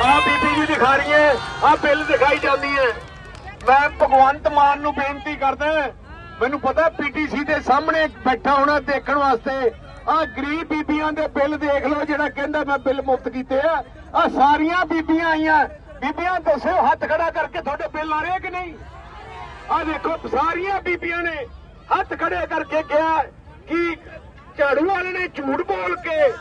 ਆ ਬੀਬੀ ਜੀ ਦਿਖਾ ਰਹੀ ਹੈ, ਆ ਬਿੱਲ ਦਿਖਾਈ ਜਾਂਦੀ ਹੈ। ਮੈਂ ਭਗਵੰਤ ਮਾਨ ਨੂੰ ਬੇਨਤੀ ਕਰਦਾ ਮੈਨੂੰ ਪਤਾ ਪੀਟੀਸੀ ਦੇ ਸਾਹਮਣੇ ਬੈਠਾ ਹੋਣਾ ਦੇਖਣ ਵਾਸਤੇ। ਆ ਗਰੀਬ ਬੀਬੀਆਂ ਦੇ ਬਿੱਲ ਦੇਖ ਲਓ, ਜਿਹੜਾ ਕਹਿੰਦਾ ਮੈਂ ਬਿੱਲ ਮੁਫਤ ਕੀਤੇ ਆ। ਆ ਸਾਰੀਆਂ ਬੀਬੀਆਂ ਆਈਆਂ। ਬੀਬੀਆਂ ਦੱਸੋ, ਹੱਥ ਖੜਾ ਕਰਕੇ ਤੁਹਾਡੇ ਬਿੱਲ ਆ ਰਹੇ ਕਿ ਨਹੀਂ? ਆ ਦੇਖੋ, ਸਾਰੀਆਂ ਬੀਬੀਆਂ ਨੇ ਹੱਥ ਖੜੇ ਕਰਕੇ ਕਿਹਾ ਕਿ ਝਾੜੂ ਵਾਲੇ ਨੇ ਝੂਠ ਬੋਲ ਕੇ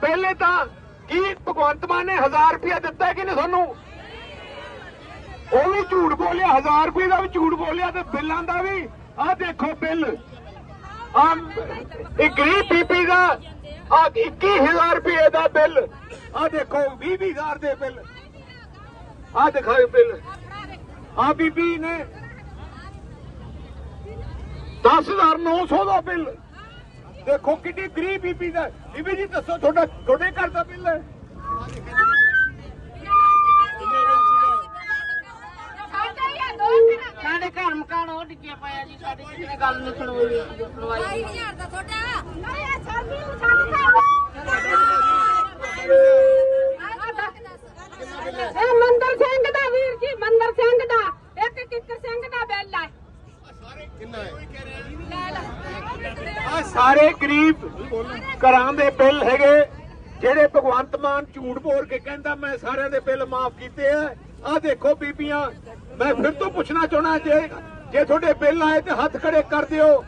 ਪਹਿਲੇ ਤਾਂ ਕੀ ਭਗਵੰਤ ਮਾਨ ਨੇ 1000 ਰੁਪਇਆ ਦਿੱਤਾ ਕਿ ਨਹੀਂ ਤੁਹਾਨੂੰ? ਉਹ ਵੀ ਝੂਠ ਬੋਲਿਆ 1000 ਰੁਪਏ ਦਾ ਵੀ ਝੂਠ ਬੋਲਿਆ ਤੇ ਬਿੱਲਾਂ ਦਾ ਵੀ। ਆਹ ਦੇਖੋ ਬਿੱਲ। ਆ ਇਹ ਗਰੀਬ ਬੀਬੀ ਦਾ ਆ 21000 ਰੁਪਏ ਦਾ ਬਿੱਲ। ਆ ਦੇਖੋ 20000 ਦੇ ਬਿੱਲ। ਆ ਦਿਖਾਓ ਬਿੱਲ। ਆ ਬੀਬੀ ਨੇ 10900 ਦਾ ਬਿੱਲ। ਦੇਖੋ ਕਿੰਨੀ ਗਰੀਬ ਬੀਬੀ ਦਾ। ਬੀਬੀ ਜੀ ਦੱਸੋ ਤੁਹਾਡਾ ਤੁਹਾਡੇ ਘਰ ਦਾ ਬਿੱਲ ਹੈ? ਸਾਡੇ ਘਰ ਮਕਾਨ ਉਹ ਡਿੱਗਿਆ ਪਿਆ ਜੀ ਸਾਡੀ ਕਿਸੇ ਨੇ ਗੱਲ ਨਹੀਂ ਸੁਣਵਾਈ ਸੁਣਵਾਈ ਇਹ ਮੰਦਰ ਸਿੰਘ ਦਾ ਵੀਰ ਜੀ ਮੰਦਰ ਸਿੰਘ ਦਾ। ਇੱਕ ਕਿੱਕਰ ਸਿੰਘ ਦਾ ਬਿੱਲ ਹੈ। ਆ ਸਾਰੇ ਗਰੀਬ ਘਰਾਂ ਦੇ ਬਿੱਲ ਹੈਗੇ, ਜਿਹੜੇ ਭਗਵੰਤ ਮਾਨ ਝੂਠ ਬੋਲ ਕੇ ਕਹਿੰਦਾ, ਮੈਂ ਸਾਰਿਆਂ ਦੇ ਬਿੱਲ ਮਾਫ ਕੀਤੇ ਆ। ਆ ਦੇਖੋ ਬੀਬੀਆਂ, ਮੈਂ ਫਿਰ ਤੋਂ ਪੁੱਛਣਾ ਚਾਹਣਾ ਜੇ ਜੇ ਤੁਹਾਡੇ ਬਿੱਲ ਆਏ ਤੇ ਹੱਥ ਖੜੇ ਕਰ ਦਿਓ।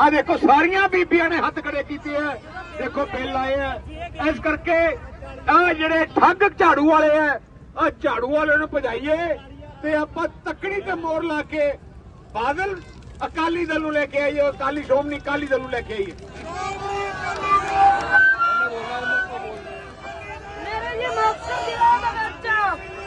ਆ ਦੇਖੋ, ਸਾਰੀਆਂ ਬੀਬੀਆਂ ਨੇ ਹੱਥ ਖੜੇ ਕੀਤੇ ਆ। ਦੇਖੋ, ਬਿੱਲ ਆਏ ਆ। ਇਸ ਕਰਕੇ ਆ ਜਿਹੜੇ ਠੱਗ ਝਾੜੂ ਵਾਲੇ ਆ ਆ ਝਾੜੂ ਵਾਲਿਆਂ ਨੂੰ ਭਜਾਈਏ ਤੇ ਆਪਾਂ ਤੱਕੜੀ ਤੇ ਮੋਰ ਲਾ ਕੇ ਬਾਦਲ ਅਕਾਲੀ ਦਲ ਨੂੰ ਲੈ ਕੇ ਆਈਏ, ਅਕਾਲੀ ਸ਼੍ਰੋਮਣੀ ਅਕਾਲੀ ਦਲ ਨੂੰ ਲੈ ਕੇ ਆਈਏ। ਮੇਰੇ ਜੀ ਮੁਕਤਸਰ ਜ਼ਿਲ੍ਹਾ ਦੇ ਵਿੱਚ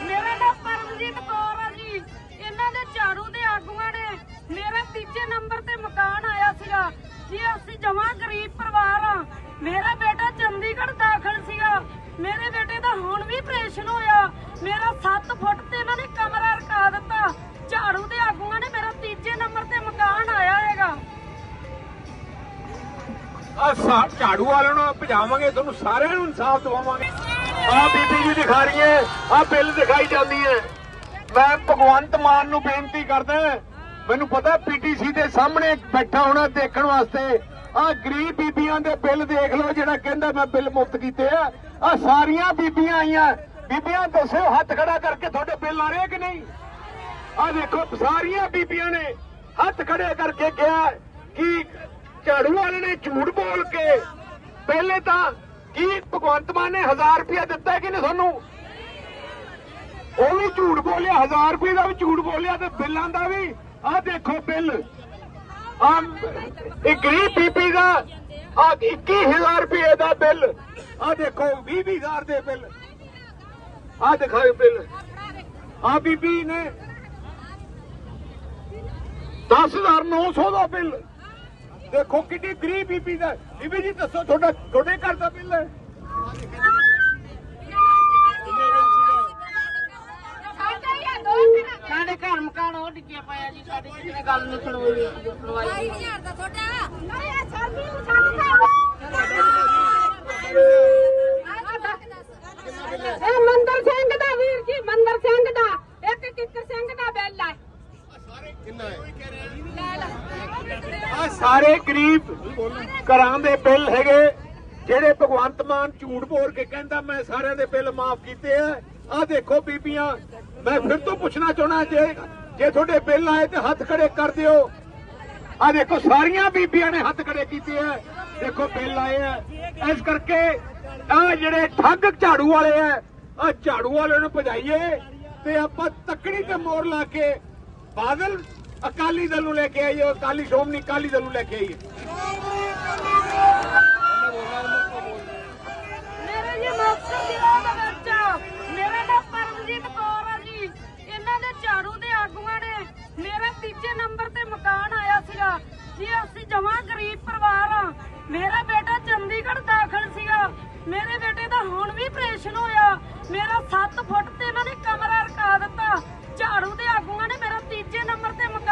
ਮੇਰਾ ਨਾਮ ਪਰਮਜੀਤ ਕੌਰ ਆ ਜੀ। ਇਹਨਾਂ ਦੇ ਝਾੜੂ ਦੇ ਆਗੂਆਂ ਨੇ ਮੇਰਾ ਤੀਜੇ ਨੰਬਰ ਤੇ ਮਕਾਨ ਆਇਆ ਸੀਗਾ। ਜੀ ਅਸੀਂ ਜਮਾਂ ਗਰੀਬ ਪਰਿਵਾਰ ਆ। ਮੇਰਾ ਬੇਟਾ ਚੰਡੀਗੜ੍ਹ ਦਾਖਲ ਸੀਗਾ। ਮੇਰੇ ਬੇਟੇ ਦਾ ਹੁਣ ਵੀ ਆਪਰੇਸ਼ਨ ਹੋਇਆ। ਮੇਰਾ 7 ਫੁੱਟ ਤੇ ਇਹਨਾਂ ਨੇ ਕਮਰਾ ਰਕਾ ਦਿੱਤਾ। ਝਾੜੂ ਦੇ ਆਗੂਆਂ ਨੇ ਆ ਝਾੜੂ ਵਾਲਿਆਂ ਨੂੰ ਭਜਾਵਾਂਗੇ, ਤੁਹਾਨੂੰ ਸਾਰਿਆਂ ਨੂੰ ਇਨਸਾਫ ਦਿਵਾਵਾਂਗੇ। ਆ ਬੀਬੀ ਜੀ ਦਿਖਾ ਰਹੀ ਹੈ, ਆ ਬਿੱਲ ਦਿਖਾਈ ਜਾਂਦੀ ਹੈ। ਮੈਂ ਭਗਵੰਤ ਮਾਨ ਨੂੰ ਬੇਨਤੀ ਕਰਦਾ ਮੈਨੂੰ ਪਤਾ ਪੀਟੀਸੀ ਦੇ ਸਾਹਮਣੇ ਬੈਠਾ ਹੋਣਾ ਦੇਖਣ ਵਾਸਤੇ। ਆ ਗਰੀਬ ਬੀਬੀਆਂ ਦੇ ਬਿੱਲ ਦੇਖ ਲਓ, ਜਿਹੜਾ ਕਹਿੰਦਾ ਮੈਂ ਬਿੱਲ ਮੁਫਤ ਕੀਤੇ ਆ। ਆ ਸਾਰੀਆਂ ਬੀਬੀਆਂ ਆਈਆਂ। ਬੀਬੀਆਂ ਦੱਸੋ, ਹੱਥ ਖੜਾ ਕਰਕੇ ਤੁਹਾਡੇ ਬਿੱਲ ਆ ਰਹੇ ਕਿ ਨਹੀਂ? ਆ ਦੇਖੋ, ਸਾਰੀਆਂ ਬੀਬੀਆਂ ਨੇ ਹੱਥ ਖੜੇ ਕਰਕੇ ਕਿਹਾ ਝਾੜੂ ਵਾਲੇ ਨੇ ਝੂਠ ਬੋਲ ਕੇ ਪਹਿਲੇ ਤਾਂ ਕੀ ਭਗਵੰਤ ਮਾਨ ਨੇ 1000 ਰੁਪਇਆ ਦਿੱਤਾ ਕਿ ਨਹੀਂ ਤੁਹਾਨੂੰ? ਉਹ ਵੀ ਝੂਠ ਬੋਲਿਆ 1000 ਰੁਪਏ ਦਾ ਵੀ ਝੂਠ ਬੋਲਿਆ ਤੇ ਬਿੱਲਾਂ ਦਾ ਵੀ। ਆਹ ਦੇਖੋ ਬਿੱਲ। ਆ ਇਹ ਗਰੀਬ ਬੀਬੀ ਦਾ ਆ 21000 ਰੁਪਏ ਦਾ ਬਿੱਲ। ਆ ਦੇਖੋ 20000 ਦੇ ਬਿੱਲ। ਆ ਦਿਖਾਓ ਬਿੱਲ। ਆ ਬੀਬੀ ਨੇ 10900 ਦਾ ਬਿੱਲ। ਦੇਖੋ ਕਿੰਨੀ ਗਰੀਬ ਬੀਬੀ ਦਾ। ਬੀਬੀ ਜੀ ਦੱਸੋ ਤੁਹਾਡਾ ਤੁਹਾਡੇ ਘਰ ਦਾ ਬਿੱਲ ਹੈ? ਸਾਡੇ ਘਰ ਮਕਾਨ ਉਹ ਡਿੱਗਿਆ ਪਿਆ ਜੀ ਸਾਡੀ ਕਿਸੇ ਨੇ ਗੱਲ ਨਹੀਂ ਸੁਣਵਾਈ। ਸੁਣਵਾਈ ਇਹ ਮੰਦਰ ਸਿੰਘ ਦਾ ਵੀਰ ਜੀ ਮੰਦਰ ਸਿੰਘ ਦਾ ਇੱਕ ਕਿੱਕਰ ਸਿੰਘ ਦਾ ਬਿੱਲ ਹੈ ਆ ਸਾਰੇ ਗਰੀਬ ਘਰਾਂ ਦੇ ਬਿੱਲ ਹੈਗੇ, ਜਿਹੜੇ ਭਗਵੰਤ ਮਾਨ ਝੂਠ ਬੋਲ ਕੇ ਕਹਿੰਦਾ, ਮੈਂ ਸਾਰਿਆਂ ਦੇ ਬਿੱਲ ਮਾਫ ਕੀਤੇ ਆ। ਆ ਦੇਖੋ ਬੀਬੀਆਂ, ਮੈਂ ਫਿਰ ਤੋਂ ਪੁੱਛਣਾ ਚਾਹਣਾ ਜੇ ਜੇ ਤੁਹਾਡੇ ਬਿੱਲ ਆਏ ਤੇ ਹੱਥ ਖੜੇ ਕਰ ਦਿਓ। ਆ ਦੇਖੋ, ਸਾਰੀਆਂ ਬੀਬੀਆਂ ਨੇ ਹੱਥ ਖੜੇ ਕੀਤੇ ਆ। ਦੇਖੋ, ਬਿੱਲ ਆਏ ਆ। ਇਸ ਕਰਕੇ ਆ ਜਿਹੜੇ ਠੱਗ ਝਾੜੂ ਵਾਲੇ ਆ ਆ ਝਾੜੂ ਵਾਲਿਆਂ ਨੂੰ ਭਜਾਈਏ ਤੇ ਆਪਾਂ ਤੱਕੜੀ ਤੇ ਮੋਰ ਲਾ ਕੇ ਬਾਦਲ ਅਕਾਲੀ ਦਲ ਨੂੰ ਲੈ ਕੇ ਆਈਏ ਅਕਾਲੀ ਸ਼੍ਰੋਮਣੀ ਅਕਾਲੀ ਦਲ ਨੂੰ ਲੈ ਕੇ ਆਈਏ ਮੇਰੇ ਜੀ ਮੁਕਤਸਰ ਜ਼ਿਲ੍ਹਾ ਵਿੱਚ ਮੇਰਾ ਨਾਮ ਪਰਮਜੀਤ ਕੌਰ ਆ ਜੀ। ਇਹਨਾਂ ਦੇ ਝਾੜੂ ਦੇ ਆਗੂਆਂ ਨੇ ਮੇਰਾ ਤੀਜੇ ਨੰਬਰ ਤੇ ਮਕਾਨ ਆਇਆ ਸੀਗਾ। ਜੀ ਅਸੀਂ ਜਮਾਂ ਗਰੀਬ ਪਰਿਵਾਰ ਆ। ਮੇਰਾ ਬੇਟਾ ਚੰਡੀਗੜ੍ਹ ਦਾਖਲ ਸੀਗਾ। ਮੇਰੇ ਬੇਟੇ ਦਾ ਹੁਣ ਵੀ ਆਪਰੇਸ਼ਨ ਹੋਇਆ। ਮੇਰਾ 7 ਫੁੱਟ ਤੇ ਇਹਨਾਂ ਨੇ ਕਮਰਾ ਰਕਾ ਦਿੱਤਾ। ਝਾੜੂ ਦੇ ਆਗੂਆਂ ਨੇ